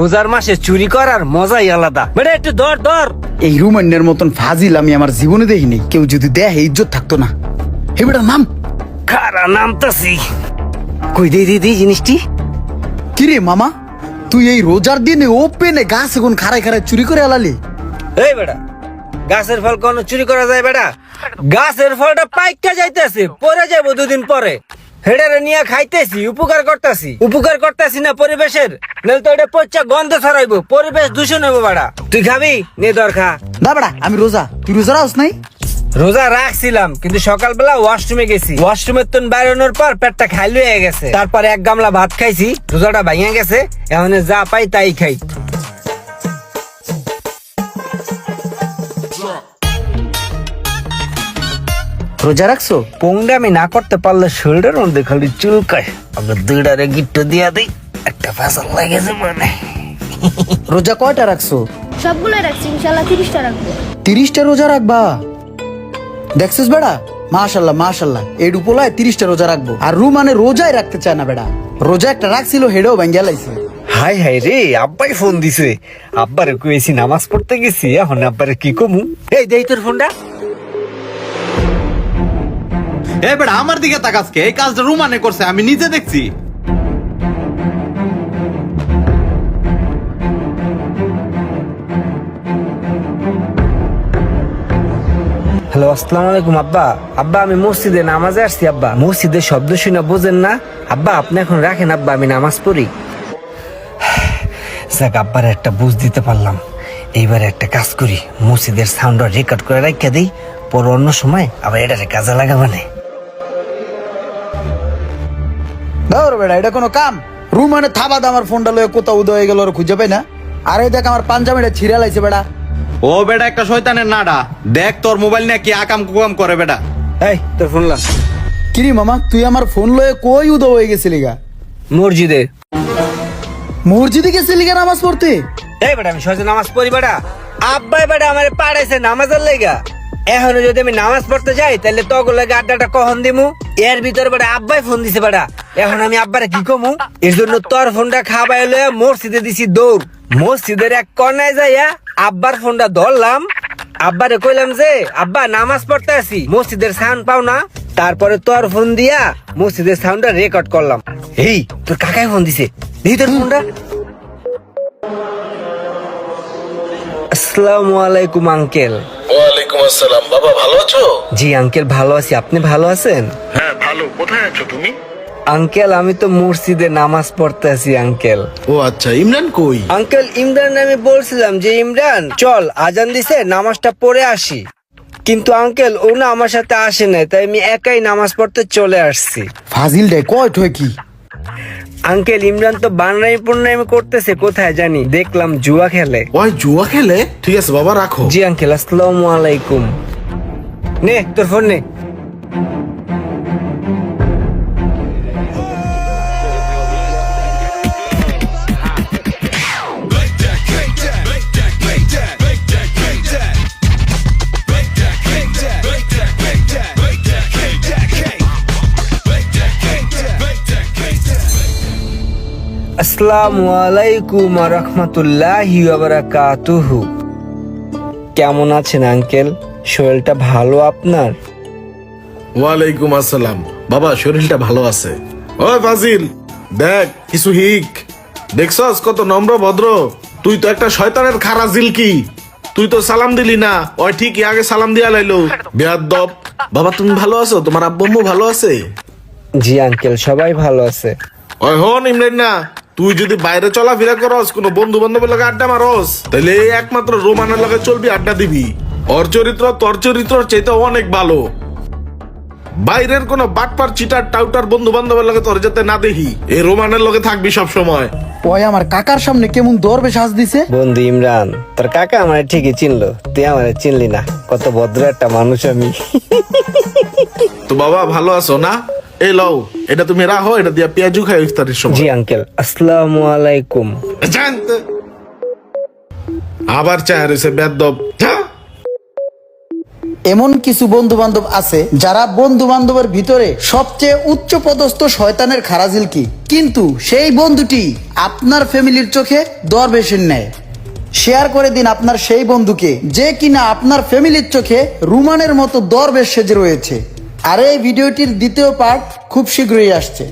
রোজার মাসে চুরি করার মজাই আলাদা। বেটা একটু ধর ধর। এই রুমান্যের মতন ফাজিল আমি আমার জীবনে দেখিনি। কেউ যদি দেহে ইজ্জত থাকতো না। হে বেটা নাম? খারা নামতাছি কই দে দে দে জিনিসটি। কিরে মামা? তুই এই রোজার দিনে ওপেনে গাছ এখন খাড়ায় খাড়ায় চুরি করে আলালি? এই বেটা গাছের ফল কোন চুরি করা যায় বেটা? গাছের ফলটা পাইকা যাইতেছে পরে যাব দুদিন পরে। হেডারে নিয়ে খাইতেছি উপকার করতেছি। উপকার করতেছি না পরিবেশের নাহলে তো এটা পচা গন্ধ ছড়াইবো পরিবেশ দূষণ হইবো বেটা তুই খাবি? নে দর খা। না বেটা আমি রোজা। তুই রোজা রাস নাই? রোজা রাখছিলাম কিন্তু সকালবেলা ওয়াশরুমে গেছি। ওয়াশরুমের তো বেরোনোর পর পেটটা খালি হয়ে গেছে। তারপরে এক গামলা ভাত খাইছি রোজাটা ভাঙে গেছে এখন যা পাই তাই খাই। রোজা রাখছো? পোংটা আমি না করতে পারলে শরীরের মধ্যে খালি চুলকায়। আগে দুইটারে গিট্টু দিয়া দিই একটা ফ্যাশন লাগেছে মানে। রোজা কয়টা রাখছো? সবগুলো রাখছি ইনশাল্লাহ তিরিশটা রাখব। তিরিশটা রোজা রাখবা? দেখছিস বেড়া? মাশাল্লাহ মাশাল্লাহ এই ডুপোলায় তিরিশটা রোজা রাখব। আর রু মানে রোজাই রাখতে চায় না বেড়া। রোজা একটা রাখছিল হেডেও ভেঙ্গে লাইছে। হাই হাই রে আব্বাই ফোন দিছে। আব্বারে কইছি নামাজ পড়তে গেছি এখন আব্বারে কি কমু? এই দেই তোর ফোনটা। এ আমার দিকে তাকাসকে এই কাজটা রুমানে করছে, আমি নিজে দেখছি। হ্যালো, আসসালামু আলাইকুম, আব্বা। আব্বা, আমি মসজিদে নামাজে আসছি, আব্বা। মসজিদের শব্দ শুনে বোঝেন না। আব্বা, আপনি এখন রাখেন, আব্বা, আমি নামাজ পড়ি। যাক, আব্বার একটা বুঝ দিতে পারলাম। এইবারে একটা কাজ করি। মসজিদের সাউন্ড রেকর্ড করে রাখা দিই। পর অন্য সময় আবার এটারে কাজে লাগাবানে ধর বেড়া এটা কোনো কাম। রু মানে থাবাদ আমার ফোনটা লয়ে কোথাও উদয় হয়ে গেল ওর খুঁজে পাই না। আর এই দেখ আমার পাঞ্জাবিটা ছিঁড়া লাইছে বেড়া। ও বেটা একটা শয়তানের নাডা। দেখ তোর মোবাইল নিয়ে কি আকাম কুকাম করে বেটা এই তোর ফোন কিরি মামা তুই আমার ফোন লয়ে কই উদয় হয়ে গেছিলি গা? মসজিদে। মসজিদে গেছিলি গা নামাজ পড়তে? এই বেটা আমি সহজে নামাজ পড়ি বেটা আব্বাই বেটা আমার পাড়াইছে নামাজের লেগা। এখন যদি আমি নামাজ পড়তে যাই, তাহলে তখন লাগে আড্ডাটা কখন দিমু? এর ভিতরে বেটা আব্বাই ফোন দিছে বেটা এখন আমি আব্বারে কি কমু? এর জন্য তোর ফোনটা খাবাই লয়ে মসজিদে দিছি দৌড়। মসজিদের এক কর্নায় যাইয়া আব্বার ফোনটা ধরলাম। আব্বারে কইলাম যে, আব্বা, নামাজ পড়তে আসি, মসজিদের সাউন্ড পাও না। তারপরে তোর ফোন দিয়া মসজিদের সাউন্ডটা রেকর্ড করলাম। এই, তোর কাকাই ফোন দিছে। দিই তোর ফোনটা। আসসালামু আলাইকুম আঙ্কেল আসসালাম বাবা ভালো আছো? জি আঙ্কেল ভালো আছি। আপনি ভালো আছেন? হ্যাঁ ভালো। কোথায় আছো তুমি? আঙ্কেল আমি তো মসজিদে নামাজ পড়তে আছি আঙ্কেল। ও আচ্ছা ইমরান কই? আঙ্কেল ইমরান আমি বলছিলাম যে ইমরান চল আজান দিছে নামাজটা পড়ে আসি। কিন্তু আঙ্কেল ও না আমার সাথে আসে নাই তাই আমি একাই নামাজ পড়তে চলে আসছি। ফাজিল ডে কয় ঠয় কি? আঙ্কেল ইমরান তো বানাই পুনাই করতেছে কোথায় জানি দেখলাম জুয়া খেলে। ওই জুয়া খেলে? ঠিক আছে বাবা রাখো। জি আঙ্কেল আসসালামু আলাইকুম। নে তোর ফোন নে। আসসালামু আলাইকুম রহমতুল্লাহি বারাকাতুহু। কেমন আছেন আঙ্কেল? শরীরটা ভালো আপনার? ওয়ালাইকুম আসসালাম। বাবা শরীরটা ভালো আছে। ওই ফাজিল দেখ কিছু হিক। দেখছস কত নম্র ভদ্র। তুই তো একটা শয়তানের খারা জিলকি। তুই তো সালাম দিলি না। ওই ঠিকই আগে সালাম দিয়া লাইলো। বেয়াদব। বাবা তুমি ভালো আছো? তোমার আব্বু আম্মু ভালো আছে? জি আঙ্কেল সবাই ভালো আছে। ওই হন ইমরান না। তুই যদি বাইরে চলাফেরা করস কোনো বন্ধু বান্ধবের লগে আড্ডা মারস তাহলে এই একমাত্র রোমানের লগে চলবি আড্ডা দিবি। ওর চরিত্র তোর চরিত্র চাইতে অনেক ভালো। বাইরের কোনো বাটপার চিটার টাউটার বন্ধু বান্ধবের লগে তোর যাতে না দেখি এই রোমানের লগে থাকবি সব সময় ওই আমার কাকার সামনে কেমন দরবে সাজ দিছে? বন্ধু ইমরান তোর কাকা আমার ঠিকই চিনলো তুই আমার চিনলি না কত ভদ্র একটা মানুষ আমি। তো বাবা ভালো আছো না? এই লও এটা তুমি রাখো এটা দিয়া পেঁয়াজু খাই ইফতারের জি আঙ্কেল আসসালামু আলাইকুম। জানতে। আবার চায় রয়েছে বেদব। এমন কিছু বন্ধু বান্ধব আছে যারা বন্ধু বান্ধবের ভিতরে সবচেয়ে উচ্চ পদস্থ শয়তানের খারাজিল কি কিন্তু সেই বন্ধুটি আপনার ফ্যামিলির চোখে দরবেশের নেয়। শেয়ার করে দিন আপনার সেই বন্ধুকে যে কিনা আপনার ফ্যামিলির চোখে রুমানের মতো দরবেশ সেজে রয়েছে। আর এই ভিডিওটির দ্বিতীয় পার্ট খুব শীঘ্রই আসছে।